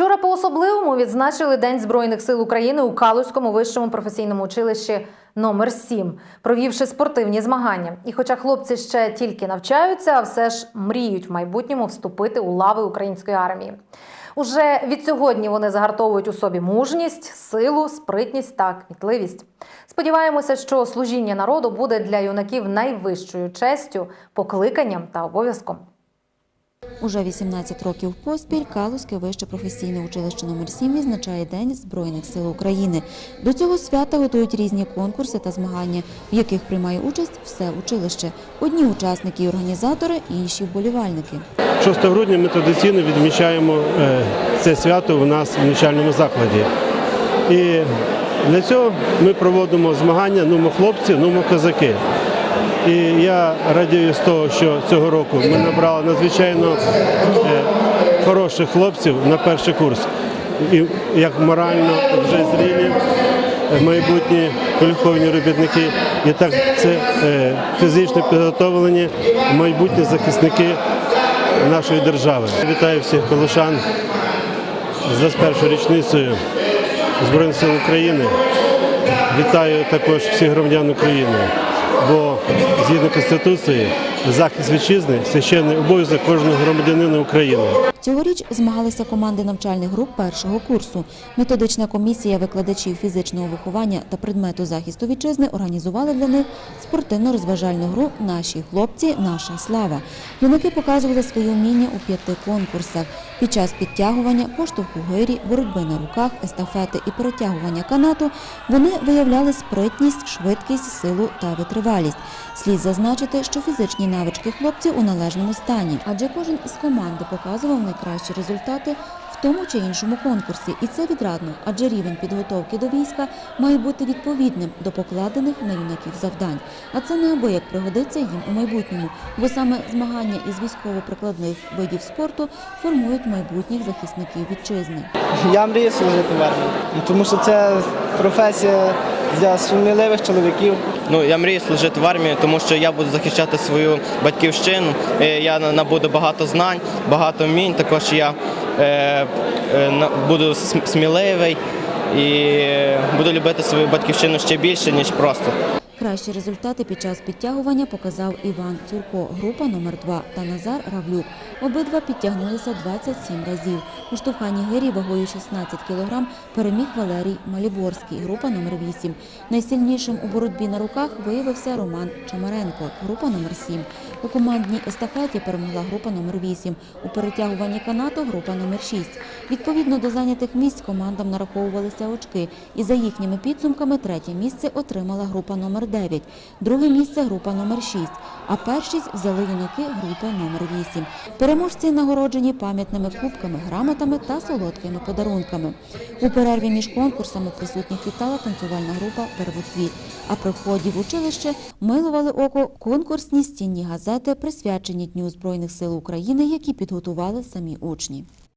Вчора по особливому відзначили День Збройних сил України у Калузькому вищому професійному училищі номер 7 провівши спортивні змагання. І хоча хлопці ще тільки навчаються, а все ж мріють в майбутньому вступити у лави української армії. Уже від сьогодні вони загартовують у собі мужність, силу, спритність та кмітливість. Сподіваємося, що служіння народу буде для юнаків найвищою честю, покликанням та обов'язком. Уже 18 років поспіль Калузьке вище професійне училище номер 7 відзначає День Збройних сил України. До цього свята готують різні конкурси та змагання, в яких приймає участь все училище. Одні учасники і організатори, інші вболівальники. 6 грудня ми традиційно відмічаємо е, це свято у нас в навчальному закладі. І для цього ми проводимо змагання «Нумо хлопці, нумо козаки. І я радію з того, що цього року ми набрали надзвичайно е, хороших хлопців на перший курс. І як морально вже зрілі, е, майбутні кваліфіковані робітники, і так це е, фізично підготовлені майбутні захисники нашої держави. Вітаю всіх колошан з 21 річницею Збройних сил України. Вітаю також всіх громадян України, бо згідно Конституції захист вітчизни священний обов'язок кожного громадянина України. Цьогоріч змагалися команди навчальних груп першого курсу. Методична комісія викладачів фізичного виховання та предмету захисту вітчизни організувала для них спортивно-розважальну гру Наші хлопці, наша слава. Юнаки показували свої вміння у п'яти конкурсах. Під час підтягування, поштовху гирі, боротьби на руках, естафети і перетягування канату вони виявляли спритність, швидкість, силу та витривалість. Слід зазначити, що фізичні навички хлопців у належному стані, адже кожен із команди показував найкращі результати в тому чи іншому конкурсі, і це відрадно, адже рівень підготовки до війська має бути відповідним до покладених на юнаків завдань. А це неабияк пригодиться їм у майбутньому, бо саме змагання із військово-прикладних видів спорту формують майбутніх захисників вітчизни. Я мрію служити в армії, тому що це професія для сміливих чоловіків. Ну, я мрію служити в армії, тому що я буду захищати свою батьківщину. Е, Я набуду багато знань, багато вмінь. Також я е, е, буду сміливий і буду любити свою батьківщину ще більше, ніж просто. Кращі результати під час підтягування показав Іван Цурко, група номер 2 та Назар Равлюк. Обидва підтягнулися 27 разів. У штовханні гирі вагою 16 кг переміг Валерій Маліборський, група номер 8. Найсильнішим у боротьбі на руках виявився Роман Чамаренко, група номер 7. У командній естафеті перемогла група номер 8. У перетягуванні канату група номер 6. Відповідно до зайнятих місць командам нараховувалися очки. І за їхніми підсумками третє місце отримала група номер 9, друге місце група номер 6, а першість взяли юнаки групи номер 8. Переможці нагороджені пам'ятними кубками, грамотами та солодкими подарунками. У перерві між конкурсами присутніх вітала танцювальна група «Первоцвіт». А при вході в училище милували око конкурсні стінні газети, присвячені Дню Збройних сил України, які підготували самі учні.